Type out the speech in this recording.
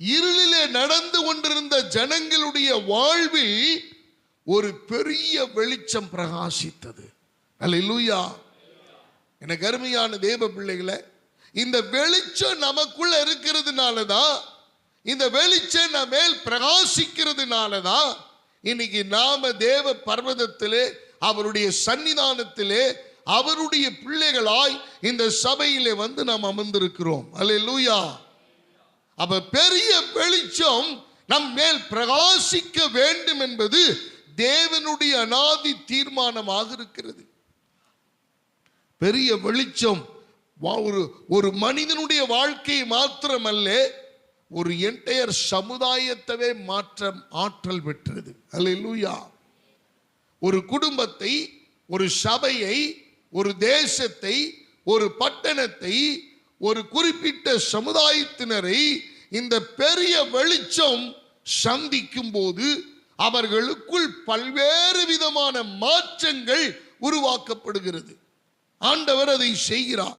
இருளிலே நடந்து கொண்டிருந்த ஜனங்களுடைய வாழ்வில் ஒரு பெரிய வெளிச்சம் பிரகாசித்தது. அல்லேலூயா எனக்கு அருமையான தேவ பிள்ளைகளை இந்த வெளிச்சம் நமக்குள்ள இருக்கிறதுனால தான் இந்த வெளிச்சம் நம்ம மேல் பிரகாசிக்கிறதுனால தான் இன்னைக்கு நாம தேவ பர்வதத்திலே அவருடைய சன்னிதானத்திலே அவருடைய பிள்ளைகளாய் இந்த சபையிலே வந்து நாம் அமர்ந்திருக்கிறோம். அல்ல லூயா அப்ப பெரிய வெளிச்சம் நம் மேல் பிரகாசிக்க வேண்டும் என்பது தேவனுடைய அனாதி தீர்மானமாக இருக்கிறது. பெரிய வெளிச்சம் வா- ஒரு ஒரு மனிதனுடைய வாழ்க்கையை மாத்திரமல்ல ஒரு என்டையர் சமுதாயத்தவே மாற்றம் ஆற்றல் பெற்றது. அல்லேலூயா ஒரு குடும்பத்தை ஒரு சபையை ஒரு தேசத்தை ஒரு பட்டணத்தை ஒரு குறிப்பிட்ட சமுதாயத்தினரை இந்த பெரிய வெளிச்சம் சந்திக்கும் போது அவர்களுக்குள் பல்வேறு விதமான மாற்றங்கள் உருவாக்கப்படுகிறது. ஆண்டவர் அதை செய்கிறார்.